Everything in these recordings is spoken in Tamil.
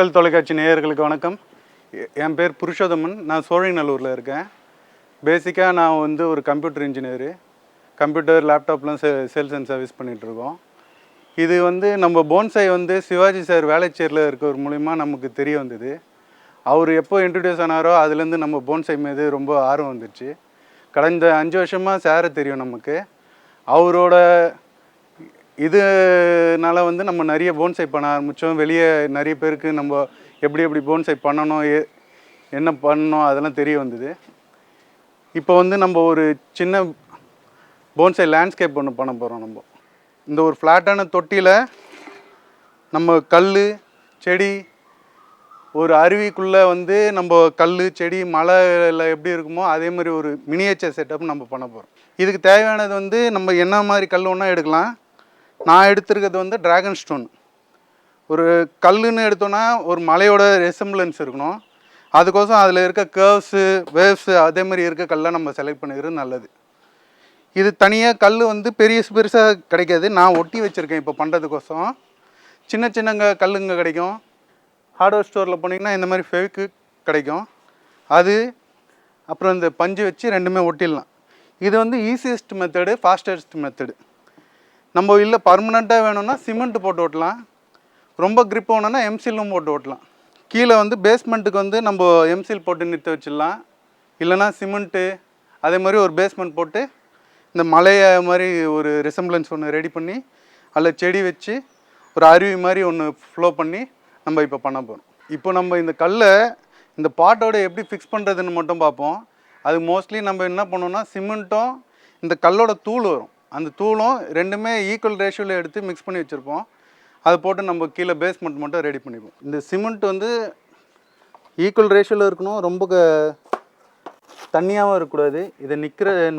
மக்கள் தொலைக்காட்சி நேயர்களுக்கு வணக்கம். என் பேர் புருஷோதமன் நான் சோழிநல்லூரில் இருக்கேன். பேசிக்காக நான் வந்து ஒரு கம்ப்யூட்டர் இன்ஜினியரு கம்ப்யூட்டர் லேப்டாப்லாம் சே சேல்ஸ் அண்ட் சர்வீஸ் பண்ணிகிட்ருக்கோம் இது வந்து நம்ம போன்சை வந்து சிவாஜி சார் வேலைச்சேரில் இருக்கிற மூலிமா நமக்கு தெரிய வந்தது. அவர் எப்போ இன்ட்ரடியூஸ் ஆனாரோ அதுலேருந்து நம்ம போன்சை மீது ரொம்ப ஆர்வம் வந்துச்சு. கடந்த அஞ்சு வருஷமாக சாரை தெரியும் நமக்கு. அவரோட இதுனால வந்து நம்ம நிறைய போன்சை பண்ண ஆரம்பித்தோம் வெளியே நிறைய பேருக்கு நம்ம எப்படி எப்படி போன்சை பண்ணணும் என்ன பண்ணணும் அதெல்லாம் தெரிய வந்தது. இப்போ வந்து நம்ம ஒரு சின்ன போன்சை லேண்ட்ஸ்கேப் ஒன்று பண்ண போகிறோம் நம்ம. இந்த ஒரு ஃப்ளாட்டான தொட்டியில் நம்ம கல் செடி ஒரு அருவிக்குள்ளே வந்து நம்ம கல் செடி மலையில் எப்படி இருக்குமோ அதே மாதிரி ஒரு மினியேச்சர் செட்டப் நம்ம பண்ண போகிறோம் இதுக்கு தேவையானது வந்து நம்ம என்ன மாதிரி கல் ஒன்றா எடுக்கலாம். நான் எடுத்திருக்கிறது வந்து டிராகன் ஸ்டோன் ஒரு கல்லுன்னு எடுத்தோன்னா ஒரு மலையோட ரெசம்பிளன்ஸ் இருக்கணும். அதுக்கோசம் அதில் இருக்க கேர்வ்ஸு வேவ்ஸு அதே மாதிரி இருக்க கல்லை நம்ம செலக்ட் பண்ணிக்கிறது நல்லது. இது தனியாக கல் வந்து பெரிய பெருசாக கிடைக்காது. நான் ஒட்டி வச்சுருக்கேன் இப்போ பண்ணுறதுக்கோசம் சின்ன சின்னங்க கல்லுங்க கிடைக்கும். ஹார்ட்வேர் ஸ்டோரில் போனீங்கன்னா இந்த மாதிரி ஃபெவிக்கு கிடைக்கும். அது அப்புறம் இந்த பஞ்சு வச்சு ரெண்டுமே ஒட்டிடலாம். இது வந்து ஈஸியஸ்ட் மெத்தடு ஃபாஸ்டஸ்ட் மெத்தடு நம்ம இல்லை பர்மனெண்ட்டாக வேணும்னா சிமெண்ட் போட்டு ஓட்டலாம். ரொம்ப கிரிப் வேணும்னா எம்சிலும் போட்டு ஓட்டலாம். கீழே வந்து பேஸ்மெண்ட்டுக்கு வந்து நம்ம எம்சில் போட்டு நிறுத்த வச்சிடலாம். இல்லைனா சிமெண்ட்டு அதே மாதிரி ஒரு பேஸ்மெண்ட் போட்டு இந்த மலையை மாதிரி ஒரு ரிசம்பிளன்ஸ் ஒன்று ரெடி பண்ணி அதில் செடி வச்சு ஒரு அருவி மாதிரி ஒன்று ஃப்ளோ பண்ணி நம்ம இப்போ பண்ண போகிறோம் இப்போ நம்ம இந்த கல்லை இந்த பாட்டோட எப்படி ஃபிக்ஸ் பண்ணுறதுன்னு மட்டும் பார்ப்போம். அது மோஸ்ட்லி நம்ம என்ன பண்ணோம்னா சிமெண்ட்டும் இந்த கல்லோட தூள் வரும். அந்த தூளும் ரெண்டுமே ஈக்குவல் ரேஷியோவில் எடுத்து மிக்ஸ் பண்ணி வச்சுருப்போம். அதை போட்டு நம்ம கீழே பேஸ்மெண்ட் மட்டும் ரெடி பண்ணிப்போம். இந்த சிமெண்ட் வந்து ஈக்குவல் ரேஷியோவில் இருக்கணும். ரொம்ப க- தண்ணியாகவும் இருக்கக்கூடாது. இதை நிற்கிற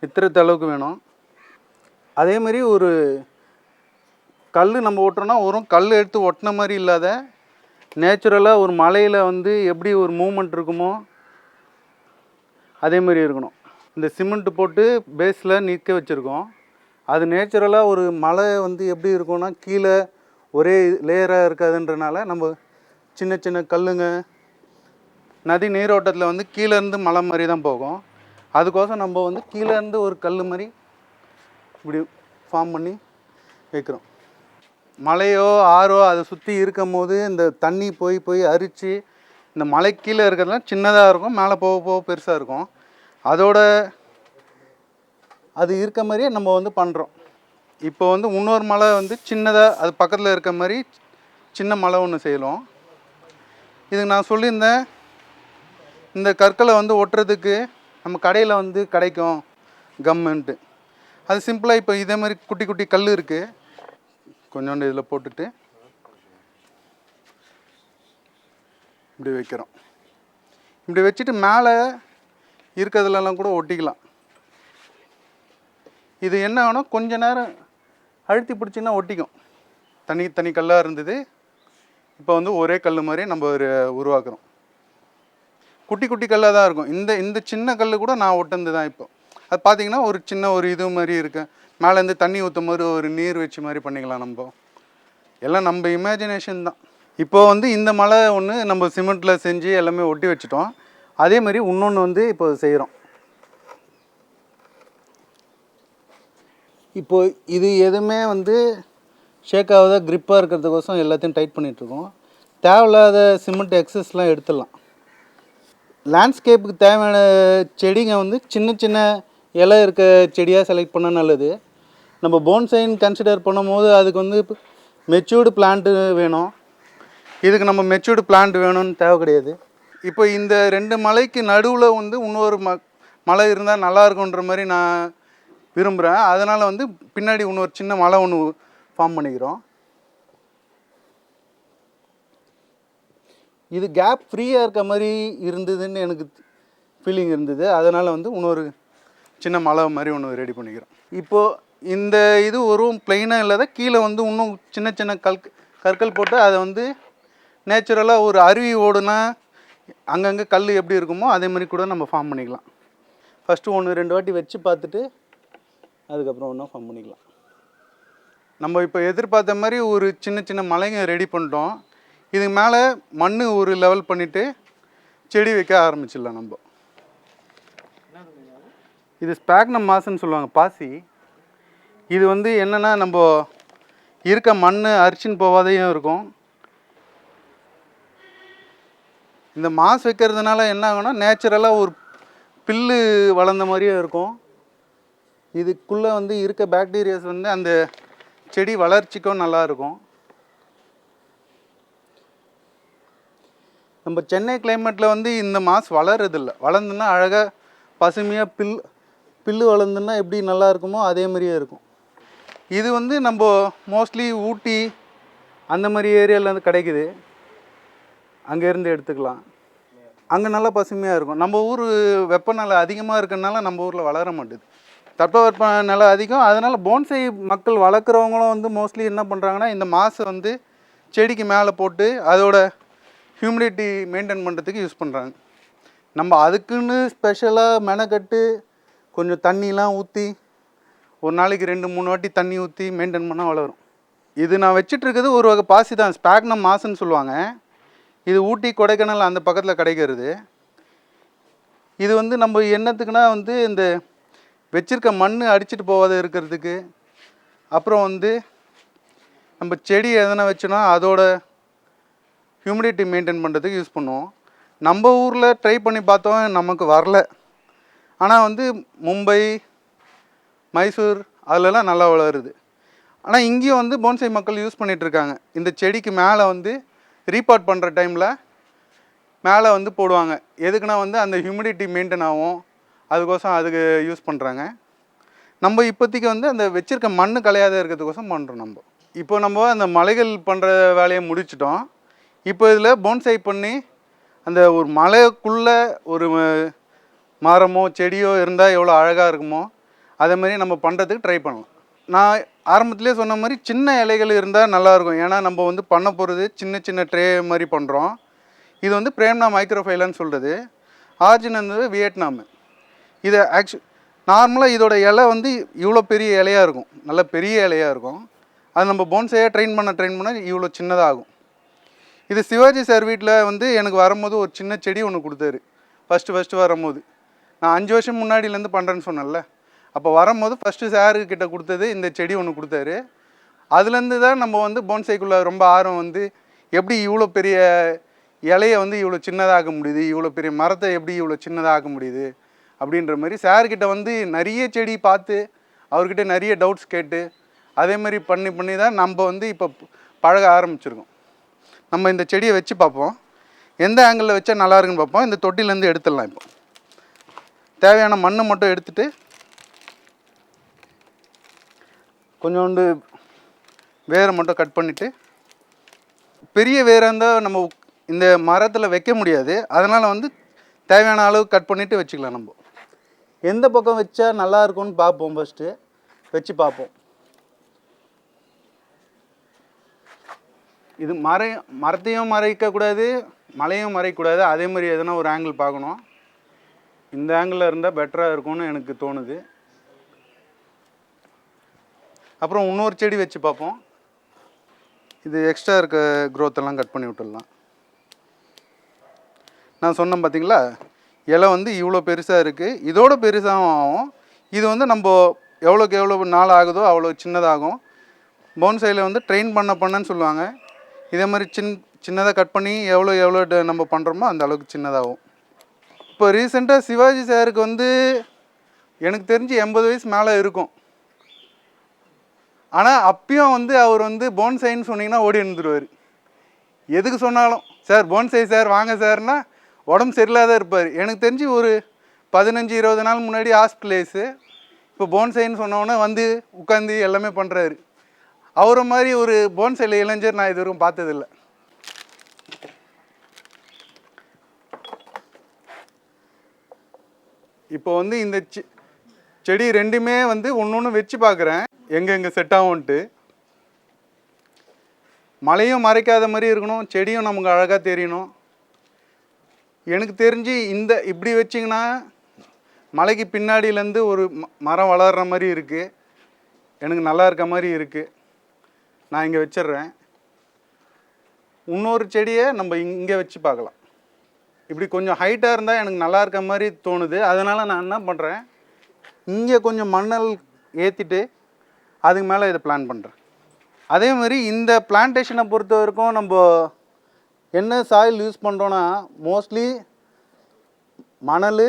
நிற்கிறது அளவுக்கு வேணும். அதேமாதிரி ஒரு கல் நம்ம ஓட்டுறோன்னா வரும் கல் எடுத்து ஒட்டின மாதிரி இல்லாத நேச்சுரலாக ஒரு மலையில் வந்து எப்படி ஒரு மூமெண்ட் இருக்குமோ அதே மாதிரி இருக்கணும். இந்த சிமெண்ட் போட்டு பேஸில் நிற்க வச்சுருக்கோம். அது நேச்சுரலாக ஒரு மலை வந்து எப்படி இருக்கும்னா கீழே ஒரே லேயராக இருக்காதுன்றனால நம்ம சின்ன சின்ன கல்லுங்க நதி நீரோட்டத்தில் வந்து கீழேருந்து மலை மாதிரி தான் போகும். அதுக்கோசம் நம்ம வந்து கீழேருந்து ஒரு கல் மாதிரி இப்படி ஃபார்ம் பண்ணி வைக்கிறோம். மலையோ ஆறோ அதை சுற்றி இருக்கும் போது இந்த தண்ணி போய் போய் அரிச்சு இந்த மலை கீழே இருக்கிறதுலாம் சின்னதாக இருக்கும் மேலே போக போக பெருசாக இருக்கும். அதோட அது இருக்க மாதிரியே நம்ம வந்து பண்ணுறோம் இப்போ வந்து இன்னொரு மலை வந்து சின்னதாக அது பக்கத்தில் இருக்க மாதிரி சின்ன மலை ஒன்று செய்யலாம். இதுக்கு நான் சொல்லியிருந்தேன். இந்த கற்களை வந்து ஒட்டுறதுக்கு நம்ம கடையில் வந்து கிடைக்கும் கம்மெண்ட்டு அது சிம்பிளாக இப்போ இதே மாதிரி குட்டி குட்டி கல் இருக்குது கொஞ்சோண்டு இதில் போட்டுட்டு இப்படி வைக்கிறோம். இப்படி வச்சுட்டு மேலே இருக்கிறதுலலாம் கூட ஒட்டிக்கலாம். இது என்ன ஆகணும் கொஞ்ச நேரம் அழுத்தி பிடிச்சின்னா ஒட்டிக்கும். தனி தனி கல்லாக இருந்தது. இப்போ வந்து ஒரே கல் மாதிரி நம்ம ஒரு உருவாக்குறோம். குட்டி குட்டி கல்லாக தான் இருக்கும். இந்த இந்த சின்ன கல் கூட நான் ஒட்டுனது தான் இப்போ. அது பார்த்தீங்கன்னா ஒரு சின்ன ஒரு இது மாதிரி இருக்கு. மேலேருந்து தண்ணி ஊற்ற மாதிரி ஒரு நீர் வச்சு மாதிரி பண்ணிக்கலாம் நம்ம. எல்லாம் நம்ம இமேஜினேஷன் தான். இப்போ வந்து இந்த மலை ஒன்று நம்ம சிமெண்ட்டில் செஞ்சு எல்லாமே ஒட்டி வச்சுட்டோம். அதே மாதிரி இன்னொன்று வந்து இப்போ செய்கிறோம் இப்போ இது எதுவுமே வந்து ஷேக் ஆகாத க்ரிப்பாக இருக்கிறதுக்கோசம் எல்லாத்தையும் டைட் பண்ணிகிட்ருக்கோம் தேவையில்லாத சிமெண்ட் எக்ஸஸ்லாம் எடுத்துடலாம். லேண்ட்ஸ்கேப்புக்கு தேவையான செடிங்க வந்து சின்ன சின்ன இலை இருக்க செடியாக செலக்ட் பண்ண நல்லது. நம்ம போன்சைன் கன்சிடர் பண்ணும்போது அதுக்கு வந்து மெச்சூர்டு பிளான்ட்டு வேணும். இதுக்கு நம்ம மெச்சூர்டு பிளான்ட் வேணும்னு தேவை கிடையாது. இப்போ இந்த ரெண்டு மலைக்கு நடுவில் வந்து இன்னொரு ம மலை இருந்தால் நல்லா இருக்குன்ற மாதிரி நான் விரும்புகிறேன் அதனால் வந்து பின்னாடி இன்னொரு சின்ன மலை ஒன்று ஃபார்ம் பண்ணிக்கிறோம். இது கேப் ஃப்ரீயாக இருக்க மாதிரி இருந்ததுன்னு எனக்கு ஃபீலிங் இருந்தது. அதனால் வந்து இன்னொரு சின்ன மலை மாதிரி ஒன்று ரெடி பண்ணிக்கிறோம். இப்போது இந்த இது ஒரு பிளெயினாக இல்லாத கீழே வந்து இன்னும் சின்ன சின்ன கல் கற்கள் போட்டு அதை வந்து நேச்சுரலாக ஒரு அருவி ஓடுனா அங்கங்கே கல் எப்படி இருக்குமோ அதே மாதிரி கூட நம்ம ஃபார்ம் பண்ணிக்கலாம். ஃபஸ்ட்டு ஒன்று ரெண்டு வாட்டி வச்சு பார்த்துட்டு அதுக்கப்புறம் ஒன்றா ஃபார்ம் பண்ணிக்கலாம். நம்ம இப்போ எதிர்பார்த்த மாதிரி ஒரு சின்ன சின்ன மலைங்க ரெடி பண்ணிட்டோம். இதுக்கு மேலே மண் ஒரு லெவல் பண்ணிவிட்டு செடி வைக்க ஆரம்பிச்சிடலாம் நம்ம. இது ஸ்பேக்னம் மாசுன்னு சொல்லுவாங்க பாசி. இது வந்து என்னென்னா நம்ம இருக்க மண் அரிச்சின்னு போகாதையும் இருக்கும். இந்த மாஸ் வைக்கிறதுனால என்ன ஆகும்னா நேச்சுரலாக ஒரு பில்லு வளர்ந்த மாதிரியே இருக்கும். இதுக்குள்ளே வந்து இருக்க பேக்டீரியாஸ் வந்து அந்த செடி வளர்ச்சிக்கும் நல்லாயிருக்கும் நம்ம சென்னை கிளைமேட்டில் வந்து இந்த மாஸ் வளருதில்ல வளர்ந்துன்னா அழகாக பசுமையாக பில் பில்லு வளர்ந்துன்னா எப்படி நல்லா இருக்குமோ அதே மாதிரியே இருக்கும். இது வந்து நம்ம மோஸ்ட்லி ஊட்டி அந்த மாதிரி ஏரியாவில் வந்து கிடைக்குது. அங்கேருந்து எடுத்துக்கலாம். அங்கே நல்லா பசுமையாக இருக்கும். நம்ம ஊர் வெப்பநிலை அதிகமாக இருக்கிறனால நம்ம ஊரில் வளர மாட்டேது. தட்பவெப்ப நிலை அதிகம். அதனால் போன்சை மக்கள் வளர்க்குறவங்களும் வந்து மோஸ்ட்லி என்ன பண்ணுறாங்கன்னா இந்த மாசை வந்து செடிக்கு மேலே போட்டு அதோட ஹியூமிடிட்டி மெயின்டைன் பண்ணுறதுக்கு யூஸ் பண்ணுறாங்க நம்ம அதுக்குன்னு ஸ்பெஷலாக மெனக்கட்டு கொஞ்சம் தண்ணிலாம் ஊற்றி ஒரு நாளைக்கு ரெண்டு மூணு வாட்டி தண்ணி ஊற்றி மெயின்டைன் பண்ணால் வளரும். இது நான் வச்சிட்ருக்கிறது ஒரு வகை பாசி தான். ஸ்பாக்னம் மாசுன்னு சொல்லுவாங்க. இது ஊட்டி கொடைக்கானல் அந்த பக்கத்தில் கிடைக்கிறது. இது வந்து நம்ம என்னத்துக்குன்னா வந்து இந்த வச்சிருக்க மண் அடிச்சிட்டு போகாத இருக்கிறதுக்கு அப்புறம் வந்து நம்ம செடி எதனா வச்சோன்னா அதோட ஹியூமிடிட்டி மெயின்டைன் பண்ணுறதுக்கு யூஸ் பண்ணுவோம். நம்ம ஊரில் ட்ரை பண்ணி பார்த்தோம் நமக்கு வரல. ஆனால் வந்து மும்பை மைசூர் அதிலலாம் நல்லா வளருது. ஆனால் இங்கேயும் வந்து போன்சை மக்கள் யூஸ் பண்ணிகிட்ருக்காங்க இருக்காங்க. இந்த செடிக்கு மேலே வந்து ரீபாட் பண்ணுற டைமில் மேலே வந்து போடுவாங்க. எதுக்குன்னா வந்து அந்த ஹியூமிடிட்டி மெயின்டைன் ஆகும். அதுக்கோசம் அதுக்கு யூஸ் பண்ணுறாங்க நம்ம இப்போதைக்கு வந்து அந்த வச்சிருக்க மண் கலையாத இருக்கிறதுக்கோசம் பண்ணுறோம் நம்ம. இப்போ நம்ம அந்த மலைகள் பண்ணுற வேலையை முடிச்சிட்டோம். இப்போ இதில் போன்சை பண்ணி அந்த ஒரு மலைக்குள்ளே ஒரு மரமோ செடியோ இருந்தால் எவ்வளோ அழகாக இருக்குமோ அதே மாதிரி நம்ம பண்ணுறதுக்கு ட்ரை பண்ணலாம். நான் ஆரம்பத்திலே சொன்ன மாதிரி சின்ன இலைகள் இருந்தால் நல்லாயிருக்கும். ஏன்னா நம்ம வந்து பண்ண போகிறது சின்ன சின்ன ட்ரே மாதிரி பண்ணுறோம் இது வந்து பிரேம்னா மைக்ரோஃபைலான்னு சொல்கிறது ஆர்ஜின் வந்து வியட்நாமு. இதை ஆக்சு நார்மலாக இதோட இலை வந்து இவ்வளோ பெரிய இலையாக இருக்கும். நல்ல பெரிய இலையாக இருக்கும். அது நம்ம போன்சையாக ட்ரெயின் பண்ண ட்ரெயின் பண்ண இவ்வளோ சின்னதாகும். இது சிவாஜி சார் வீட்டில் வந்து எனக்கு வரும்போது ஒரு சின்ன செடி ஒன்று கொடுத்தாரு. ஃபஸ்ட்டு ஃபஸ்ட்டு வரும்போது. நான் அஞ்சு வருஷம் முன்னாடியிலேருந்து பண்ணுறேன்னு சொன்னேன்ல. அப்போ வரும்போது ஃபஸ்ட்டு சாரு கிட்ட கொடுத்தது இந்த செடி ஒன்று கொடுத்தாரு. அதுலேருந்து தான் நம்ம வந்து போன்சைக்குள்ளே ரொம்ப ஆர்வம் வந்து எப்படி இவ்வளோ பெரிய இலையை வந்து இவ்வளோ சின்னதாக்க முடியுது இவ்வளோ பெரிய மரத்தை எப்படி இவ்வளோ சின்னதாக்க முடியுது அப்படின்ற மாதிரி சார்கிட்ட வந்து நிறைய செடி பார்த்து அவர்கிட்ட நிறைய டவுட்ஸ் கேட்டு அதே மாதிரி பண்ணி பண்ணி தான் நம்ம வந்து இப்போ பழக ஆரம்பிச்சிருக்கோம். நம்ம இந்த செடியை வச்சு பார்ப்போம். எந்த ஆங்கிளில் வச்சா நல்லா இருக்குன்னு பார்ப்போம். இந்த தொட்டிலேருந்து எடுத்துடலாம் இப்போ. தேவையான மண்ணை மட்டும் எடுத்துகிட்டு கொஞ்சோண்டு வேரை மட்டும் கட் பண்ணிவிட்டு பெரிய வேராக இருந்தால் நம்ம இந்த மரத்தில் வைக்க முடியாது. அதனால் வந்து தேவையான அளவு கட் பண்ணிவிட்டு வச்சுக்கலாம் நம்ம. எந்த பக்கம் வச்சா நல்லா இருக்கும்னு பார்ப்போம் ஃபஸ்ட்டு வச்சு பார்ப்போம். இது மறை மரத்தையும் மறைக்கக்கூடாது மலையும் மறைக்கக்கூடாது. அதே மாதிரி எதனா ஒரு ஆங்கிள் பார்க்கணும். இந்த ஆங்கிளில் இருந்தால் பெட்டராக இருக்கும்னு எனக்கு தோணுது. அப்புறம் இன்னொரு செடி வச்சு பார்ப்போம். இது எக்ஸ்ட்ரா இருக்க க்ரோத்தெல்லாம் கட் பண்ணி விட்டுடலாம். நான் சொன்னேன் பார்த்தீங்களா இலை வந்து இவ்வளோ பெருசாக இருக்குது இதோட பெருசாகவும் ஆகும் இது வந்து நம்ம எவ்வளோக்கு எவ்வளோ நாள் ஆகுதோ அவ்வளோ சின்னதாகும். போன்சையில் வந்து ட்ரெயின் பண்ண பண்ணன்னு சொல்லுவாங்க. இதே மாதிரி சின் சின்னதாக கட் பண்ணி எவ்வளோ எவ்வளோ நம்ம பண்ணுறோமோ அந்த அளவுக்கு சின்னதாகும். இப்போ ரீசெண்டாக சிவாஜி சாருக்கு வந்து எனக்கு தெரிஞ்சு எண்பது வயசு மேலே இருக்கும். ஆனால் அப்பயும் வந்து அவர் வந்து போன்சைன்னு சொன்னீங்கன்னா ஓடி இருந்துருவார். எதுக்கு சொன்னாலும் சார் போன்சை சார் வாங்க சார்னா உடம்பு சரியில்லாத இருப்பார். எனக்கு தெரிஞ்சு ஒரு பதினஞ்சு இருபது நாள் முன்னாடி ஹாஸ்பிட்டலேஸு இப்போ போன்சைன்னு சொன்னோன்னே வந்து உட்காந்து எல்லாமே பண்ணுறாரு அவரை மாதிரி ஒரு போன்சையில் இளைஞர் நான் இதுவரைக்கும் பார்த்ததில்லை பார்த்ததில்ல. இப்போ வந்து இந்த சி செடி ரெண்டுமே வந்து ஒன்று ஒன்று வச்சு பார்க்குறேன் எங்கெங்கே செட் ஆகும்ன்ட்டு. மழையும் மறைக்காத மாதிரி இருக்கணும். செடியும் நமக்கு அழகாக தெரியணும். எனக்கு தெரிஞ்சு இந்த இப்படி வச்சிங்கன்னா மலைக்கு பின்னாடியிலேருந்து ஒரு ம- மரம் வளர்கிற மாதிரி இருக்குது எனக்கு நல்லா இருக்க மாதிரி இருக்குது நான் இங்கே வச்சிடுறேன் இன்னொரு செடியை நம்ம இங்கே வச்சு பார்க்கலாம் இப்படி கொஞ்சம் ஹைட்டாக இருந்தால் எனக்கு நல்லா இருக்க மாதிரி தோணுது. அதனால் நான் என்ன பண்ணுறேன் இங்கே கொஞ்சம் மணல் ஏற்றிட்டு அதுக்கு மேலே இதை பிளான் பண்ணுறேன் அதே மாதிரி இந்த பிளான்டேஷனை பொறுத்த வரைக்கும் நம்ம என்ன சாயில் யூஸ் பண்ணுறோன்னா மோஸ்ட்லி மணல்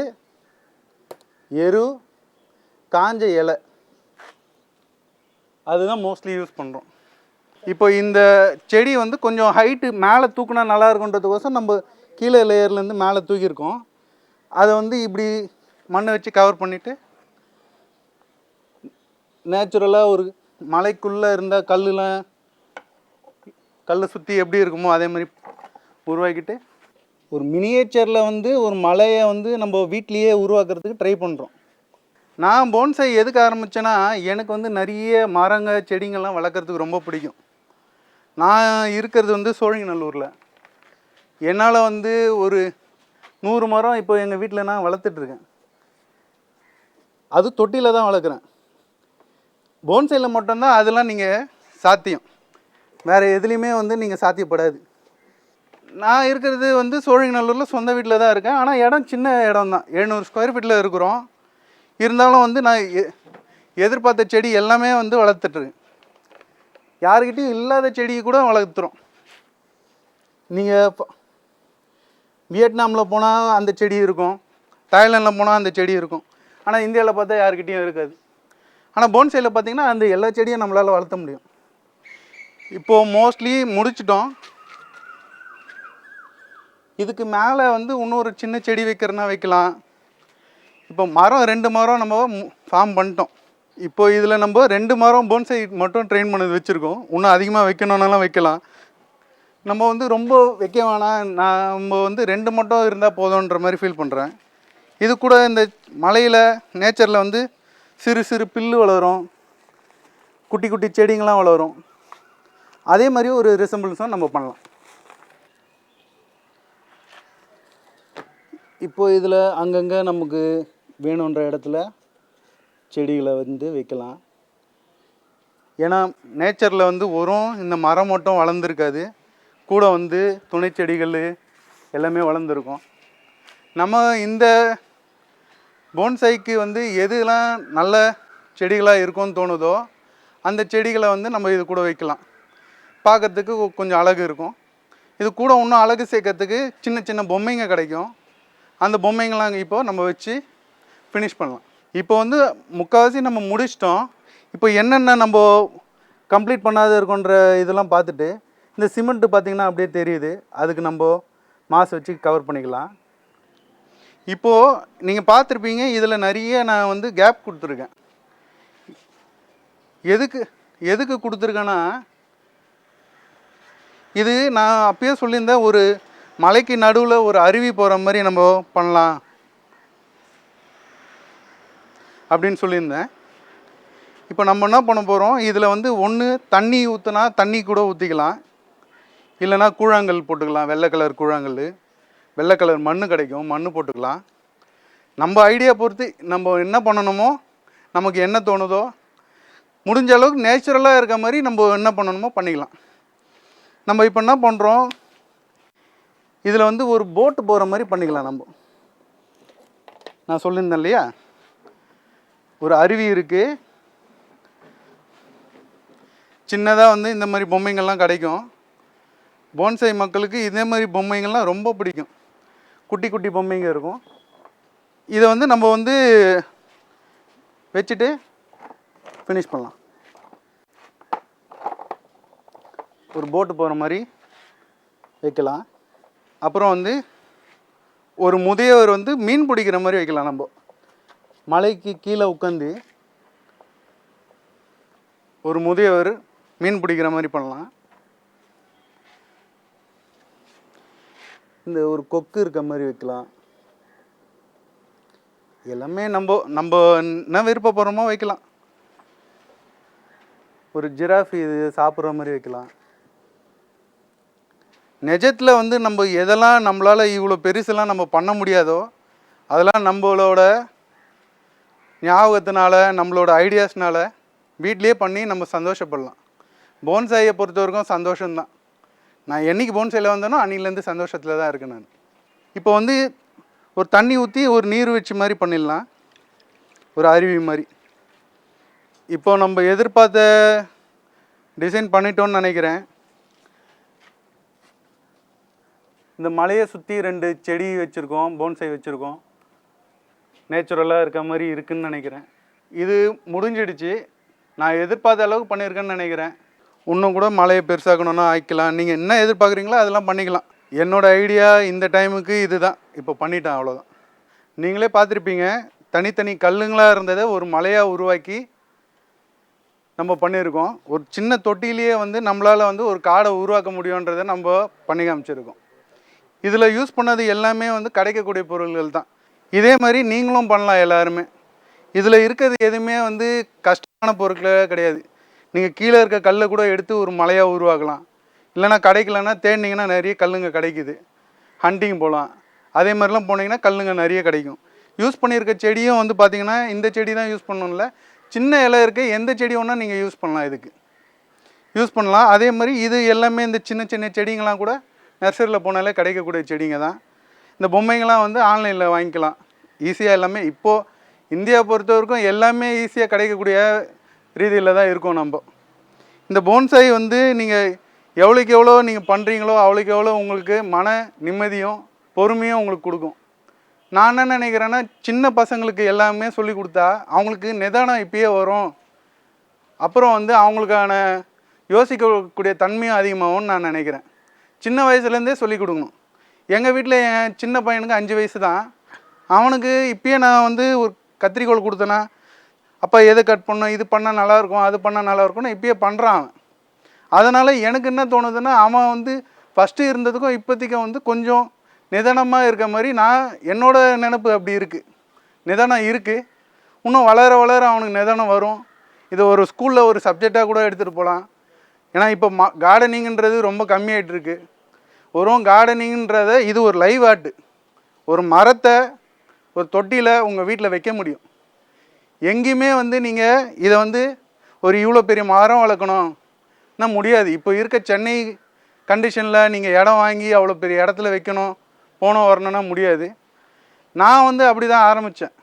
எரு காஞ்ச இலை. அதுதான் மோஸ்ட்லி யூஸ் பண்ணுறோம் இப்போ இந்த செடி வந்து கொஞ்சம் ஹைட்டு மேலே தூக்குனா நல்லா இருக்குன்றதுக்கோசம் நம்ம கீழே லேயர்லேருந்து மேலே தூக்கியிருக்கோம். அதை வந்து இப்படி மண்ணை வச்சு கவர் பண்ணிவிட்டு நேச்சுரலாக ஒரு மலைக்குள்ளே இருந்தால் கல்லுலாம் கல்லை சுற்றி எப்படி இருக்குமோ அதே மாதிரி உருவாக்கிட்டு ஒரு மினியேச்சரில் வந்து ஒரு மலையை வந்து நம்ம வீட்லேயே உருவாக்குறதுக்கு ட்ரை பண்ணுறோம் நான் போன்சை எதுக்கு ஆரம்பித்தேன்னா எனக்கு வந்து நிறைய மரங்க செடிங்கள்லாம் வளர்க்குறதுக்கு ரொம்ப பிடிக்கும். நான் இருக்கிறது வந்து சோழிங்கநல்லூரில். என்னால் வந்து ஒரு நூறு மரம் இப்போ எங்கள் வீட்டில் நான் வளர்த்துட்ருக்கேன் அது தொட்டியில் தான் வளர்க்குறேன். போன்சையில் மட்டும்தான் அதெல்லாம் நீங்கள் சாத்தியம். வேறு எதுலேயுமே வந்து நீங்கள் சாத்தியப்படாது. நான் இருக்கிறது வந்து சோழிங்கநல்லூரில் சொந்த வீட்டில் தான் இருக்கேன். ஆனால் இடம் சின்ன இடம் தான் எழுநூறு ஸ்கொயர் ஃபீட்டில் இருக்கிறோம். இருந்தாலும் வந்து நான் எ- எதிர்பார்த்த செடி எல்லாமே வந்து வளர்த்துட்ருக்கேன் யாருக்கிட்டையும் இல்லாத செடியை கூட வளர்த்துறோம். நீங்கள் வியட்நாமில் போனால் அந்த செடி இருக்கும். தாய்லாண்டில் போனால் அந்த செடி இருக்கும். ஆனால் இந்தியாவில் பார்த்தா யாருக்கிட்டேயும் இருக்காது. ஆனால் போன்சையில் பார்த்தீங்கன்னா அந்த எல்லா செடியும் நம்மளால் வளர்த்த முடியும். இப்போது மோஸ்ட்லி முடிச்சிட்டோம். இதுக்கு மேலே வந்து இன்னொரு சின்ன செடி வைக்கிறனா வைக்கலாம். இப்போ மரம் ரெண்டு மரம் நம்ம ஃபார்ம் பண்ணிட்டோம். இப்போ இதில் நம்ம ரெண்டு மரம் போன்சை மட்டும் ட்ரெயின் பண்ணது வச்சுருக்கோம். இன்னும் அதிகமாக வைக்கணுன்னாலும் வைக்கலாம். நம்ம வந்து ரொம்ப வைக்க வேணாம். நான் நம்ம வந்து ரெண்டு மட்டும் இருந்தால் போதுன்ற மாதிரி ஃபீல் பண்ணுறேன் இது கூட இந்த மலையில் நேச்சரில் வந்து சிறு சிறு பில்லு வளரும். குட்டி குட்டி செடிங்கள்லாம் வளரும். அதே மாதிரி ஒரு ரிசம்பிள்ஸும் நம்ம பண்ணலாம். இப்போ இதில் அங்கங்கே நமக்கு வேணுன்ற இடத்துல செடிகளை வந்து வைக்கலாம். ஏன்னா நேச்சரில் வந்து வரும் இந்த மரம் மட்டும் வளர்ந்துருக்காது. கூட வந்து துணை செடிகள் எல்லாமே வளர்ந்துருக்கும். நம்ம இந்த போன்சைக்கு வந்து எதுலாம் நல்ல செடிகளாக இருக்கும்னு தோணுதோ அந்த செடிகளை வந்து நம்ம இது கூட வைக்கலாம். பார்க்கறதுக்கு கொஞ்சம் அழகு இருக்கும். இது கூட இன்னும் அழகு சேர்க்கறதுக்கு சின்ன சின்ன பொம்மைங்க கிடைக்கும். அந்த பொம்மைங்களாம் இப்போ நம்ம வச்சு ஃபினிஷ் பண்ணலாம். இப்போ வந்து முக்கால்வாசி நம்ம முடிச்சிட்டோம். இப்போ என்னென்ன நம்ம கம்ப்ளீட் பண்ணாத இருக்கோன்ற இதெல்லாம் பார்த்துட்டு இந்த சிமெண்ட்டு பார்த்திங்கன்னா அப்படியே தெரியுது. அதுக்கு நம்ம மாஸ் வச்சு கவர் பண்ணிக்கலாம். இப்போது நீங்கள் பார்த்துருப்பீங்க இதில் நிறைய நான் வந்து கேப் கொடுத்துருக்கேன். எதுக்கு எதுக்கு கொடுத்துருக்கேன்னா இது நான் அப்பயே சொல்லியிருந்தேன் ஒரு மலைக்கு நடுவில் ஒரு அருவி போகிற மாதிரி நம்ம பண்ணலாம் அப்படின்னு சொல்லியிருந்தேன். இப்போ நம்ம என்ன பண்ண போகிறோம் இதில் வந்து ஒன்று தண்ணி ஊற்றுனா தண்ணி கூட ஊற்றிக்கலாம் இல்லைன்னா கூழாங்கல் போட்டுக்கலாம் வெள்ளை கலர் கூழாங்கல் வெள்ளை கலர் மண் கிடைக்கும் மண் போட்டுக்கலாம். நம்ம ஐடியா பொறுத்து நம்ம என்ன பண்ணணுமோ நமக்கு என்ன தோணுதோ முடிஞ்ச அளவுக்கு நேச்சுரலாக இருக்க மாதிரி நம்ம என்ன பண்ணணுமோ பண்ணிக்கலாம். நம்ம இப்போ என்ன பண்ணுறோம் இதில் வந்து ஒரு போட்டு போகிற மாதிரி பண்ணிக்கலாம் நம்ம. நான் சொல்லியிருந்தேன் இல்லையா? ஒரு அருவி இருக்குது சின்னதாக வந்து இந்த மாதிரி பொம்மைங்கள்லாம் கிடைக்கும். போன்சை மக்களுக்கு இதே மாதிரி பொம்மைங்கள்லாம் ரொம்ப பிடிக்கும். குட்டி குட்டி பொம்மைங்க இருக்கும். இதை வந்து நம்ம வந்து வச்சுட்டு ஃபினிஷ் பண்ணலாம். ஒரு போட்டு போகிற மாதிரி வைக்கலாம். அப்புறம் வந்து ஒரு முதியவர் வந்து மீன் பிடிக்கிற மாதிரி வைக்கலாம் நம்ம. மலைக்கு கீழே உட்காந்து ஒரு முதியவர் மீன் பிடிக்கிற மாதிரி பண்ணலாம். இந்த ஒரு கொக்கு இருக்க மாதிரி வைக்கலாம். எல்லாமே நம்ம நம்ம என்ன விருப்பப்படுறோமோ வைக்கலாம். ஒரு ஜிராஃபி இது சாப்பிட்ற மாதிரி வைக்கலாம். நிஜத்தில் வந்து நம்ம எதெல்லாம் நம்மளால் இவ்வளோ பெருசெல்லாம் நம்ம பண்ண முடியாதோ அதெல்லாம் நம்மளோட ஞாபகத்தினால நம்மளோட ஐடியாஸ்னால வீட்லேயே பண்ணி நம்ம சந்தோஷப்படலாம். போன்சாயை பொறுத்த வரைக்கும் சந்தோஷம்தான். நான் என்னைக்கு போன்சையில் வந்தேனோ அன்னிலேருந்து சந்தோஷத்தில் தான் இருக்கேன் நான். இப்போ வந்து ஒரு தண்ணி ஊற்றி ஒரு நீர் வச்சு மாதிரி பண்ணிடலாம். ஒரு அருவி மாதிரி. இப்போ நம்ம எதிர்பார்த்த டிசைன் பண்ணிட்டோம்னு நினைக்கிறேன். இந்த மலையை சுற்றி ரெண்டு செடி வச்சுருக்கோம் போன்சை வச்சுருக்கோம். நேச்சுரலாக இருக்க மாதிரி இருக்குன்னு நினைக்கிறேன். இது முடிஞ்சிடுச்சு. நான் எதிர்பார்த்த அளவுக்கு பண்ணியிருக்கேன்னு நினைக்கிறேன். இன்னும் கூட மலையை பெருசாக்கணும்னா ஆக்கலாம் நீங்கள் என்ன எதிர்பார்க்குறீங்களோ அதெல்லாம் பண்ணிக்கலாம். என்னோடய ஐடியா இந்த டைமுக்கு இதுதான். இப்போ பண்ணிட்டேன் அவ்வளோதான் நீங்களே பார்த்துருப்பீங்க தனித்தனி கல்லுங்களாக இருந்ததை ஒரு மலையாக உருவாக்கி நம்ம பண்ணியிருக்கோம். ஒரு சின்ன தொட்டிலேயே வந்து நம்மளால் வந்து ஒரு காடை உருவாக்க முடியுன்றதை நம்ம பண்ணி காமிச்சிருக்கோம். இதில் யூஸ் பண்ணது எல்லாமே வந்து கிடைக்கக்கூடிய பொருள்கள் தான். இதே மாதிரி நீங்களும் பண்ணலாம் எல்லாருமே. இதில் இருக்கிறது எதுவுமே வந்து கஷ்டமான பொருட்களே கிடையாது. நீங்கள் கீழே இருக்க கல்லை கூட எடுத்து ஒரு மலையாக உருவாக்கலாம். இல்லைன்னா கிடைக்கலன்னா தேடினீங்கன்னா நிறைய கல்லுங்க கிடைக்குது. ஹண்டிங் போகலாம். அதே மாதிரிலாம் போனீங்கன்னா கல்லுங்க நிறைய கிடைக்கும். யூஸ் பண்ணியிருக்க செடியும் வந்து பார்த்தீங்கன்னா இந்த செடி தான் யூஸ் பண்ணணும்ல. சின்ன இலை இருக்க எந்த செடி வேணா நீங்கள் யூஸ் பண்ணலாம் இதுக்கு. யூஸ் பண்ணலாம். அதே மாதிரி இது எல்லாமே இந்த சின்ன சின்ன செடிங்கெலாம் கூட நர்சரியில் போனாலே கிடைக்கக்கூடிய செடிங்க தான். இந்த பொம்மைங்கள்லாம் வந்து ஆன்லைனில் வாங்கிக்கலாம். ஈஸியாக எல்லாமே இப்போது இந்தியா பொறுத்த வரைக்கும் எல்லாமே ஈஸியாக கிடைக்கக்கூடிய ரீதியில் தான் இருக்கோம் நம்ம. இந்த போன்சாய் வந்து நீங்கள் எவ்வளோக்கு எவ்வளோ நீங்கள் பண்ணுறீங்களோ அவ்வளோக்கு எவ்வளோ உங்களுக்கு மன நிம்மதியும் பொறுமையும் உங்களுக்கு கொடுக்கும். நான் என்ன நினைக்கிறேன்னா சின்ன பசங்களுக்கு எல்லாமே சொல்லி கொடுத்தா அவங்களுக்கு நிதானம் இப்பயே வரும். அப்புறம் வந்து அவங்களுக்கான யோசிக்கக்கூடிய தன்மையும் அதிகமாகும்னு நான் நினைக்கிறேன். சின்ன வயசுலேருந்தே சொல்லி கொடுக்கணும். எங்கள் வீட்டில் என் சின்ன பையனுக்கு அஞ்சு வயசு தான். அவனுக்கு இப்பயே நான் வந்து ஒரு கத்திரிக்கோல் கொடுத்தேன்னா அப்போ எது கட் பண்ணும் இது பண்ணால் நல்லாயிருக்கும் அது பண்ணால் நல்லாயிருக்கும்னு இப்பயே பண்ணுறான் அவன். அதனால் எனக்கு என்ன தோணுதுன்னா அவன் வந்து ஃபஸ்ட்டு இருந்ததுக்கும் இப்போதைக்கும் வந்து கொஞ்சம் நிதானமாக இருக்க மாதிரி நான் என்னோட நினப்பு அப்படி இருக்குது நிதானம் இருக்குது இன்னும் வளர வளர அவனுக்கு நிதானம் வரும். இது ஒரு ஸ்கூலில் ஒரு சப்ஜெக்டாக கூட எடுத்துகிட்டு போகலாம் ஏன்னா இப்போ ம கார்டனிங்கிறது ரொம்ப கம்மியாயிட்டு இருக்கு. வெறும் கார்டனிங்ன்றத இது ஒரு லைவ் ஆர்ட் ஒரு மரத்தை ஒரு தொட்டியில் உங்கள் வீட்டில் வைக்க முடியும். எங்கேயுமே வந்து நீங்கள் இதை வந்து ஒரு இவ்வளோ பெரிய மரம் வளர்க்கணும்னா முடியாது. இப்போ இருக்க சென்னை கண்டிஷனில் நீங்கள் இடம் வாங்கி அவ்வளோ பெரிய இடத்துல வைக்கணும் போனோம் வரணும்னா முடியாது. நான் வந்து அப்படி தான் ஆரம்பித்தேன்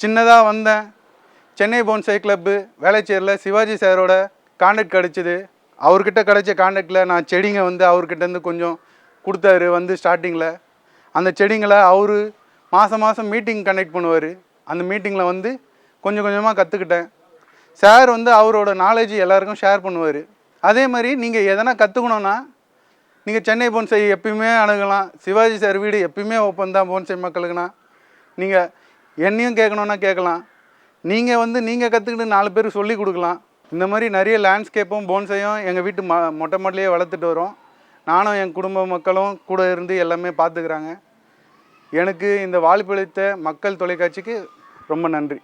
சின்னதாக வந்தேன். சென்னை போன்சை கிளப்பு வேலைச்சேரில் சிவாஜி சாரோட காண்டாக்ட் கிடச்சிது. அவர்கிட்ட கிடச்ச காண்டாக்டில் நான் செடிங்க வந்து அவர்கிட்டருந்து கொஞ்சம் கொடுத்தாரு வந்து ஸ்டார்டிங்கில் அந்த செடிங்களை அவர் மாதம் மாதம் மீட்டிங் கண்டக்ட் பண்ணுவார். அந்த மீட்டிங்கில் வந்து கொஞ்சம் கொஞ்சமாக கற்றுக்கிட்டேன் சார் வந்து அவரோட நாலேஜ் எல்லாருக்கும் ஷேர் பண்ணுவார். அதே மாதிரி நீங்கள் எதனா கற்றுக்கணுன்னா நீங்கள் சென்னை போன்சை எப்பயுமே அணுகலாம். சிவாஜி சார் வீடு எப்பயுமே ஓப்பன் தான் போன்சை மக்களுக்குனா நீங்கள் என்னையும் கேட்கணுன்னா கேட்கலாம். நீங்கள் வந்து நீங்கள் கற்றுக்கிட்டு நாலு பேருக்கு சொல்லி கொடுக்கலாம். இந்த மாதிரி நிறைய லேண்ட்ஸ்கேப்பும் போன்சையும் எங்கள் வீட்டு ம மொட்டை மாடலையே வளர்த்துட்டு வரோம். நானும் என் குடும்ப மக்களும் கூட இருந்து எல்லாமே பார்த்துக்கிறாங்க எனக்கு இந்த வாய்ப்பளித்த மக்கள் தொலைக்காட்சிக்கு ரொம்ப நன்றி.